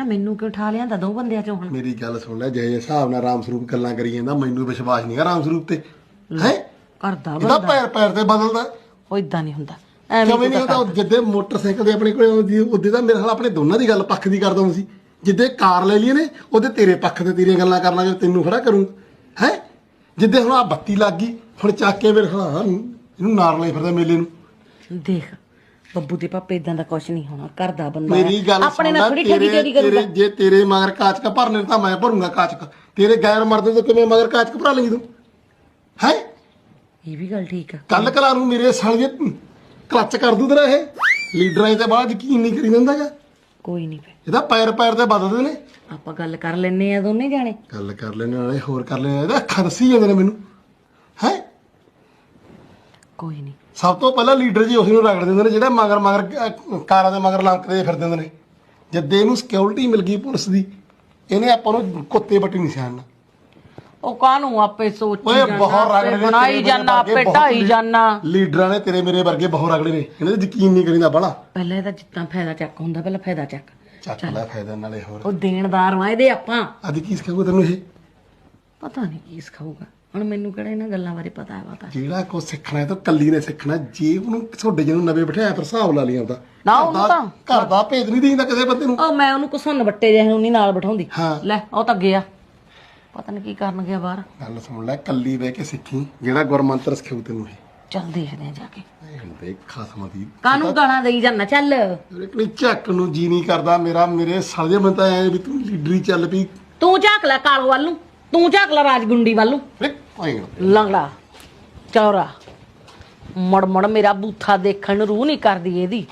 ਨਾ ਮੈਨੂੰ ਕਿਉਂ ਠਾ ਲਿਆਂਦਾ ਦੋ ਬੰਦਿਆਂ ਚੋਂ ਹੁਣ? ਮੇਰੀ ਗੱਲ ਸੁਣ ਲੈ ਜੇ ਹਿਸਾਬ ਨਾਲ ਰਾਮ ਸਰੂਪ ਗੱਲਾਂ ਕਰੀ ਜਾਂਦਾ ਮੈਨੂੰ ਵਿਸ਼ਵਾਸ ਨਹੀਂਗਾ ਰਾਮ ਸਰੂਪ ਤੇ। ਹੈ? ਕਰਦਾ ਇਹਦਾ ਬੰਦਾ। ਪੈਰ ਪੈਰ ਤੇ ਬਦਲਦਾ। ਉਹ ਇਦਾਂ ਨਹੀਂ ਹੁੰਦਾ। ਐਵੇਂ ਕਿਵੇਂ ਨਹੀਂ ਹੁੰਦਾ ਜਿੱਦੇ ਮੋਟਰਸਾਈਕਲ ਦੇ ਆਪਣੇ ਕੋਲ ਆਉਂਦੀ ਉਹਦੇ ਤਾਂ ਮੇਰੇ ਨਾਲ ਆਪਣੇ ਦੋਨਾਂ ਦੀ ਗੱਲ ਪੱਖ ਦੀ ਕਰਦਾ ਹੁੰਦਾ ਸੀ। ਜਿੱਦੇ ਕਾਰ ਲੈ ਲਈ ਨੇ ਉਹਦੇ ਤੇਰੇ ਪੱਖ ਤੇ ਤੇਰੀਆਂ ਗੱਲਾਂ ਕਰ ਲਾਂਗੇ ਤੈਨੂੰ ਖੜਾ ਕਰੂੰ। ਹੈ? ਜਿੱਦੇ ਹੁਣ ਆ ਬੱਤੀ ਲੱਗ ਗਈ ਹੁਣ ਚੱਕ ਕੇ ਮੇਰੇ ਖੜਾ ਇਹਨੂੰ ਨਾਰ ਲਈ ਫਿਰਦਾ ਮੇਲੇ ਨੂੰ। ਦੇਖ ਬੱਬੂ ਦੇ ਪਾਪੇ ਇਦਾਂ ਦਾ ਕੁਝ ਨਹੀਂ ਹੋਣਾ ਕਰਦਾ ਬੰਦਾ ਮੇਰੀ। ਗੱਲ ਆਪਣੇ ਨਾਲ ਥੋੜੀ ਠੱਗੀ ਚੋਰੀ ਕਰੂਗਾ। ਤੇਰੇ ਜੇ ਤੇਰੇ ਮਗਰ ਕਾਚਕ ਭਰਨੇ ਤਾਂ ਮੈਂ ਭਰੂੰਗਾ ਕਾਚਕ। ਤੇਰੇ ਗੈਰ ਮਰਦੇ ਤੋਂ ਕਿਵੇਂ ਮਗਰ ਕਾਚਕ ਭਰਾ ਲੇਂਗੀ ਤੂੰ? ਹੈ? ਇਹ ਵੀ ਗੱਲ ਠੀਕ ਆ। ਕੱਲ ਕਲਾ ਨੂੰ ਮੇਰੇ ਸਾਲੇ ਕਲੱਚ ਕਰ ਦੂ ਤੇਰਾ ਇਹ। ਲੀਡਰਾਂ ਤੇ ਬਾਅਦ ਯਕੀਨ ਨਹੀਂ ਕਰੀ ਦਿੰਦਾਗਾ ਕੋਈ ਨਹੀਂ ਫੇ ਇਹਦਾ ਪੈਰ ਪੈਰ ਤੇ ਬਦਲਦੇ ਨੇ। ਆਪਾਂ ਗੱਲ ਕਰ ਲੈਨੇ ਆ ਦੋਨੇ ਜਾਣੇ। ਗੱਲ ਕਰ ਲੈਣ ਵਾਲੇ ਹੋਰ ਕਰ ਲੈਣ ਇਹਦਾ ਅੱਖਾਂ ਦੱਸੀ ਜਾਂਦੇ ਨੇ ਮੈਨੂੰ। ਹੈ? ਕੋਈ ਨਹੀਂ। ਸਭ ਤੋਂ ਪਹਿਲਾਂ ਲੀਡਰ ਜੀ ਉਸ ਨੂੰ ਰਗੜ ਦਿੰਦੇ ਨੇ ਜਿਹੜਾ ਮਗਰ ਮਗਰ ਅਹ, ਕਾਰਾਂ ਦੇ ਮਗਰ ਲੰਕਦੇ ਫਿਰਦੇ ਹੁੰਦੇ ਨੇ। ਜਦ ਇਹਨੂੰ ਸਿਕਿਉਰਿਟੀ ਮਿਲ ਗਈ ਪੁਲਿਸ ਦੀ ਇਹਨੇ ਆਪਾਂ ਨੂੰ ਕੁੱਤੇ ਬੱਟੀ ਨਿਸ਼ਾਨ ਉਹ ਕਾਹਨੂੰ ਆਪੇ ਸੋਚੀ ਓਏ ਜਾਣਾ, ਬਹੁਤ ਆਪੇ ਰਗੜੇ ਨੇ ਬਣਾਈ ਤੇਰੇ ਜਾਣਾ ਵਰਗੇ ਆਪੇ ਬਹੁਤ ਢਾਈ ਲੀ- ਜਾਣਾ ਲੀਡਰਾਂ ਨੇ ਤੇਰੇ ਮੇਰੇ ਵਰਗੇ ਬਹੁਤ ਰਗੜੇ ਨੇ। ਇਹਨਾਂ ਦੇ ਯਕੀਨ ਨਹੀਂ ਕਰੀਦਾ ਬੜਾ ਪਹਿਲਾਂ ਇਹਦਾ ਜਿੱਤਾਂ ਫਾਇਦਾ ਚੱਕ ਹੁੰਦਾ ਪਹਿਲਾਂ ਫਾਇਦਾ ਚੱਕ। ਚੱਕ ਲੈ ਫਾਇਦਾ ਨਾਲੇ ਹੋਰ। ਉਹ ਦੇਣਦਾਰ ਵਾਂ ਇਹਦੇ ਆਪਾਂ। ਅੱਜ ਕੀ ਸਿਖਾਊਗਾ ਤੈਨੂੰ ਇਹ? ਪਤਾ ਨਹੀਂ ਕੀ ਸਿਖਾਊਗਾ। ਹੁਣ ਮੈਨੂੰ ਕਿਹੜਾ ਇਹਨਾਂ ਗੱਲਾਂ ਬਾਰੇ ਪਤਾ ਹੈ ਪਤਾ ਜਿਹੜਾ ਕੋ ਸਿੱਖਣਾ ਹੈ ਤਾਂ ਕੱਲੀ ਨੇ ਸਿੱਖਣਾ ਜੇ ਉਹਨੂੰ ਤੁਹਾਡੇ ਜਿਹਨੂੰ ਨਵੇਂ ਬਿਠਾਇਆ ਫਿਰ ਹਿਸਾਬ ਲਾ ਲਈ ਆਉਂਦਾ ਨਾ ਉਹਨੂੰ ਤਾਂ ਘਰ ਦਾ ਭੇਦ ਨਹੀਂ ਦੇਈਦਾ ਕਿਸੇ ਬੰਦੇ ਨੂੰ। ਉਹ ਮੈਂ ਉਹਨੂੰ ਕੁਸਨ ਵੱਟੇ ਜਿਹੇ ਨੂੰ ਨਹੀਂ ਨਾਲ ਬਿਠਾਉਂਦੀ। ਲੈ ਉਹ ਤਾਂ ਗਿਆ। ਪਤਾ ਨਹੀਂ ਕੀ ਕਰਨ ਗਿਆ ਬਾਹਰ। ਗੱਲ ਸੁਣ ਲੈ ਕੱਲੀ ਬਹਿ ਕੇ ਸਿੱਖੀ ਜਿਹੜਾ ਗੁਰਮੰਤਰ ਸਿਖਾਉ ਤੈਨੂੰ ਇਹ। ਚੱਲ ਦੇਖਦੇ ਆ ਜਾ ਕੇ। ਭੈਣ ਦੇ ਖਸਮ ਦੀ। ਕਾਨੂੰ ਗਾਣਾ ਦੇਈ ਜਾਂਦਾ ਚੱਲ। ਨਹੀਂ ਝੱਕ ਨੂੰ ਜੀ ਨਹੀਂ ਕਰਦਾ ਮੇਰਾ ਮੇਰੇ ਸਾਲੇ ਬੰਦਾ ਐ ਵੀ ਤੂੰ ਲੀਡਰੀ ਚੱਲ ਪਈ। ਤੂੰ ਝਾਕ ਲੈ ਕਾਲੋ ਵੱਲ ਨੂੰ। ਤੂੰ ਝਾਕ ਲੈ ਰਾਜਗੁੰਡੀ ਵੱਲ ਨੂੰ। ਲੰਗੜਾ ਚੌਰਾ। ਮੜ ਮੜ ਮੇਰਾ ਬੂਥਾ ਦੇਖਣ ਨੂੰ ਰੂਹ ਨਹੀਂ ਕਰਦੀ ਇਹਦੀ।